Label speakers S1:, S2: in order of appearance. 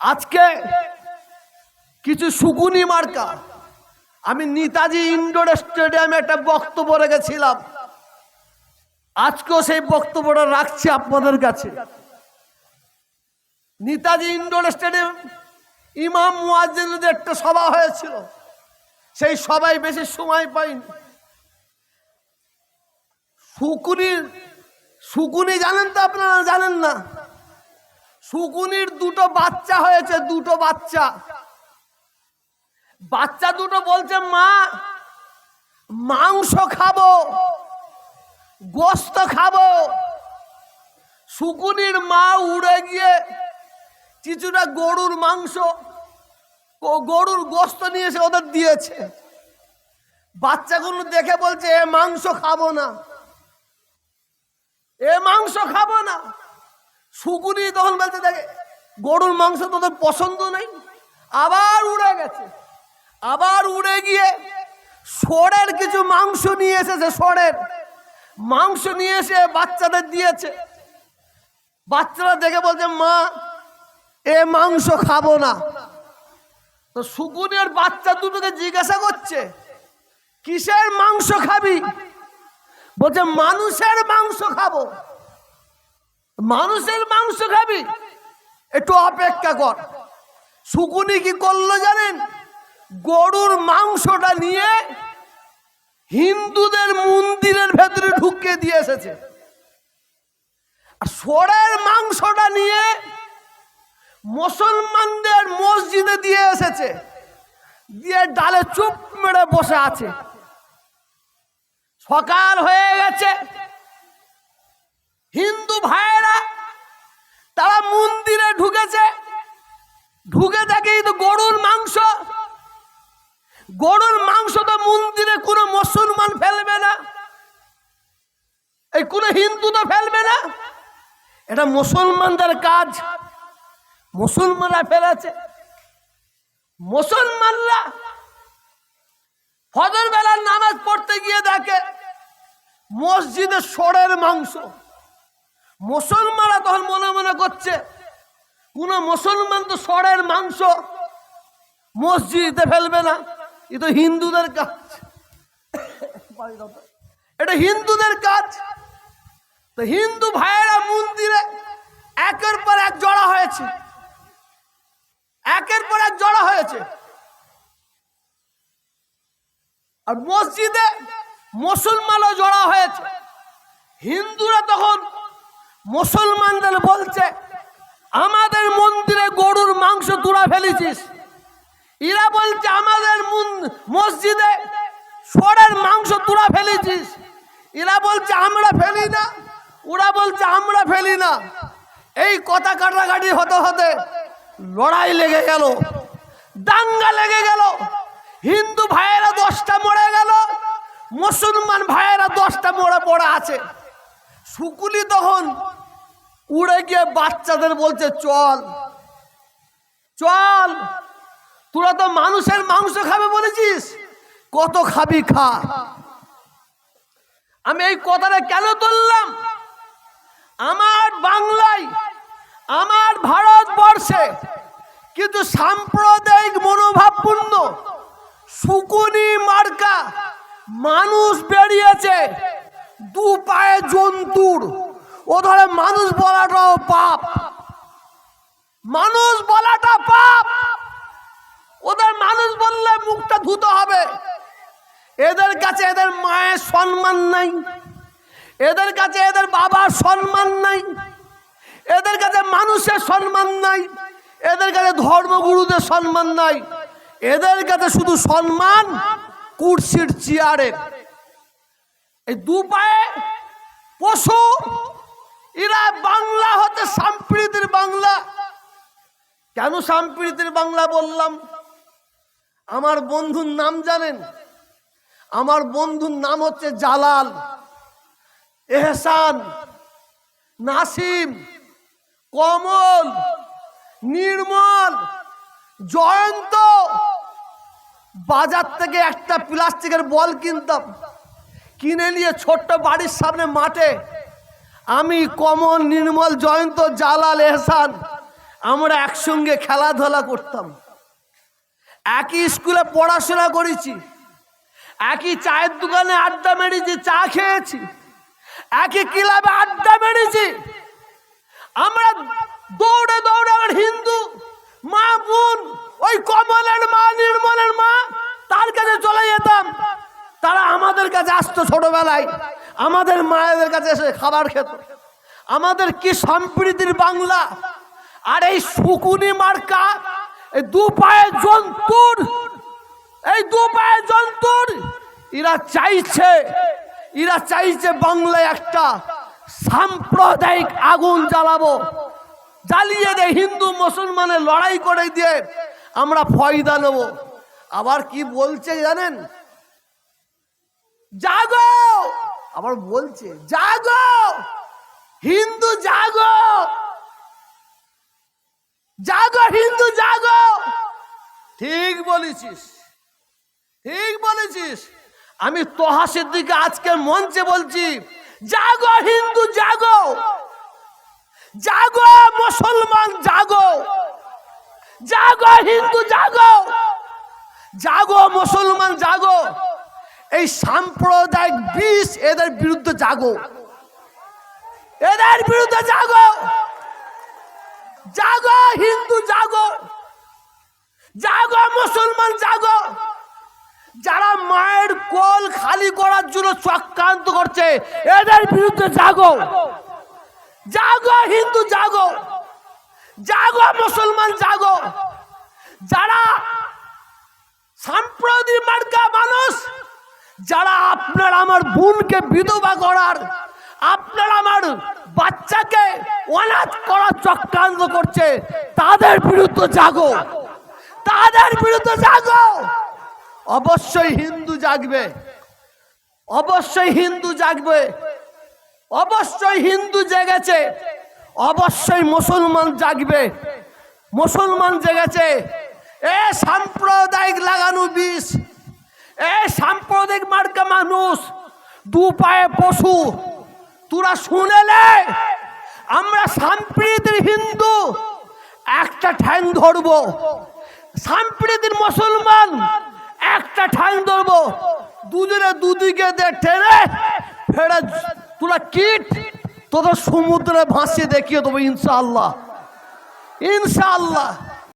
S1: আজকে কিছু সুকুনি মার্কা। আমি নেতাজি ইনডোর স্টেডিয়ামে একটা বক্তব্য রেখেছিলাম। আজকেও সেই বক্তব্যটা রাখছি আপনাদের কাছে। নেতাজি ইনডোর স্টেডিয়াম ইমাম মুয়াজ্জিনদের একটা সভা হয়েছিল। সেই সবাই বেশি সময় পাইনি। শুকুনির শুকুনি জানেন তো আপনারা? জানেন না। শুকুনির দুটো বাচ্চা হয়েছে, দুটো বাচ্চা। বাচ্চা দুটো বলছে, মা, মাংস খাব, গোস্ত খাব। শুকুনির মা উড়ে গিয়ে কিছুটা গরুর মাংস ও গরুর গোস্ত নিয়ে এসে ওদের দিয়েছে। বাচ্চাগুলো দেখে বলছে, এ মাংস খাব না, এ মাংস খাব না। শুকুনি তখন বলতে দেখে গরুর মাংস তোদের পছন্দ নেই। আবার উড়ে গেছে। আবার উড়ে গিয়ে সরের কিছু মাংস নিয়ে এসেছে সরের মাংস নিয়ে এসে বাচ্চাদের দিয়েছে। বাচ্চারা দেখে বলছে, মা, এ মাংস খাব না। তো শুকুনের বাচ্চা দুটোকে জিজ্ঞাসা করছে, কিসের মাংস খাবি? বলছে, মানুষের মাংস খাব। মানুষের মাংস খাবি। একটু অপেক্ষা কর। শুকুনি কি করল জানেন? গরুর মাংসটা নিয়ে হিন্দুদের মন্দিরের ভেতরে ঢুকিয়ে দিয়ে এসেছে। আর সোরের মাংসটা নিয়ে মুসলমানদের মসজিদে দিয়ে এসেছে। দিয়ে ডালে চুপ মেরে বসে আছে। সকাল হয়ে গেছে। হিন্দু ভাইয়েরা এটা মুসলমানদের কাজ। মুসলমানরা ফেলেছে। মুসলমানরা ফজর বেলার নামাজ পড়তে গিয়ে দেখে, মসজিদে সরের মাংস। মুসলমানরা তখন মনে মনে করছে, কোন মুসলমান তো সরের মাংস মসজিদে ফেলবে না, এ তো হিন্দুদের কাজ। এটা হিন্দুদের কাজ। তো হিন্দু ভাইয়েরা মন্দিরে একের পর এক জড়া হয়েছে। একের পর এক জড়া হয়েছে। আর মসজিদে মুসলমানও জড়া হয়েছে। হিন্দুরা তখন মুসলমানদের বলছে, আমাদের মন্দিরে গরুর মাংস তুলা ফেলেছিস। এরা বলছে, আমাদের মসজিদে সরের মাংস তুলা ফেলেছিস। এরা বলছে, আমরা ফেলি না। ওরা বলছে, আমরা ফেলি না। এই কথা কাটাকাটি হতে হতে লড়াই লেগে গেল, দাঙ্গা লেগে গেল, হিন্দু ভাইয়েরা দশটা মরে গেল, মুসলমান ভাইয়েরা দশটা মরে পড়ে আছে। শুকুলি তখন উড়ে গিয়ে বাচ্চাদের বলছে, চল চল, তোরা তো মানুষের মাংস খাবে বলেছিস, কত খাবি খা। আমি এই কথাটা কেন তুললাম? আমার বাংলায়, আমার ভারতবর্ষে কিন্তু সাম্প্রদায়িক মনোভাবপূর্ণ শুকুনি মার্কা মানুষ বেরিয়েছে দু পায়ে জন্তুর। ও ধরে মানুষ বলাটাও পাপ। মানুষ বলাটা পাপ। ওদের মানুষ বললে মুখটা ধুতে হবে। এদের কাছে এদের মায়ের সম্মান নাই। এদের কাছে এদের বাবার সম্মান নাই। এদের কাছে মানুষের সম্মান নাই। এদের কাছে ধর্মগুরুদের সম্মান নাই। এদের কাছে শুধু সম্মান, কুর্সির চেয়ারের এই দু পায়ে পশু, এরা বাংলা হতে সাম্প্রীতির বাংলা। কেন সাম্প্রীতির বাংলা বললাম? আমার বন্ধুর নাম জানেন? আমার বন্ধুর নাম হচ্ছে জালাল। এহসান, নাসিম, কমল, নির্মল, জয়ন্ত। বাজার থেকে একটা প্লাস্টিকের বল কিনতাম, কিনে নিয়ে ছোট্ট বাড়ির সামনে মাঠে। আমি কমল, নির্মল, জয়ন্ত, জালাল, এহসান, আমরা একসঙ্গে খেলাধুলা করতাম। একই স্কুলে পড়াশোনা করেছি, একই চায়ের দোকানে আড্ডা মেরেছি, চা খেয়েছি। একই ক্লাবে আড্ডা মেরেছি। আমরা দৌড়ে দৌড়ে আমার হিন্দু, মা, বোন, ওই কমলের মা, নির্মলের মা, তার কাছে চলে যেতাম। তারা আমাদের কাছে আসতো ছোটবেলায়। আমাদের মায়েদের কাছে এসে খাবার খেত। আমাদের কি সম্প্রীতির বাংলা? আর এই শুকুনি মার্কা, এই দু পায়ে জন্তুর, এই দু পায়ে জন্তুর, এরা চাইছে এরা চাইছে বাংলায় একটা সাম্প্রদায়িক আগুন জ্বালাবো। জ্বালিয়ে দিয়ে হিন্দু মুসলমানের লড়াই করে দিয়ে আমরা ফয়দা নেব। আবার কি বলছে জানেন? জাগো! আবার বলছে, জাগো! হিন্দু জাগো! জাগো, হিন্দু জাগো! ঠিক বলেছিস ঠিক বলেছিস। আমি তোহাসের দিকে আজকের মঞ্চে বলছি, জাগো হিন্দু, জাগো। জাগো মুসলমান, জাগো। জাগো হিন্দু, জাগো। জাগো মুসলমান, জাগো। এই সাম্প্রদায়িক বিষ এদের বিরুদ্ধে জাগো। এদের বিরুদ্ধে জাগো। জাগো হিন্দু, জাগো। জাগো মুসলমান, জাগো। মায়ের কোল খালি করার জন্য চক্রান্ত করছে। এদের বিরুদ্ধে জাগো। জাগো, হিন্দু জাগো। জাগো, মুসলমান জাগো। যারা সাম্প্রদায়িক মার্কা মানুষ, যারা আপনার আমার বোনকে বিধবা করার, আপনার আমার বাচ্চাকে অনাথ করার চক্রান্ত করছে, তাদের বিরুদ্ধে জাগো। তাদের বিরুদ্ধে জাগো। অবশ্যই হিন্দু জাগবে। অবশ্যই হিন্দু জাগবে। অবশ্যই হিন্দু জেগেছে। অবশ্যই মুসলমান জাগবে। মুসলমান জেগেছে। এ সাম্প্রদায়িক লাগানো বিষ। এ সাম্প্রদায়িক মার্কা মানুষ। দু পায়ে পশু। তোরা শুনেলে আমরা সাম্প্রীতির হিন্দু। একটা ঠ্যাং ধরবো। সাম্প্রীতির মুসলমান। একটা ঠাং ধরবো। দুজনে দুদিকে দে টেনে ফেরে তোরা কিট তোদের সমুদ্রে ভাসিয়ে দেখিয়ে দেবো, ইনশাআল্লাহ। ইনশাআল্লাহ।